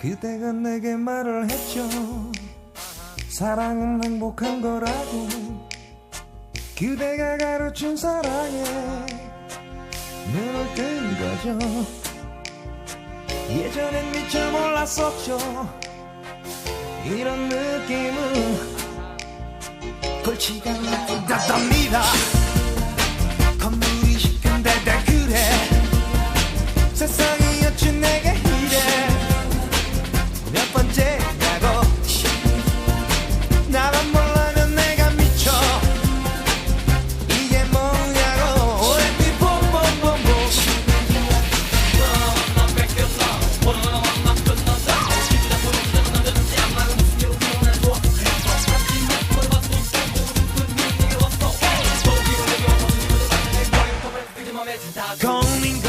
그대가 내게 말을 했죠. 사랑은 행복한 거라고. 그대가 가르친 사랑에 눈을 뜬 거죠. 예전엔 미처 몰랐었죠. 이런 느낌은 골치가 아프다답니다. 건물이 시큰데 다 그래. 세상이 어찌 내게 고민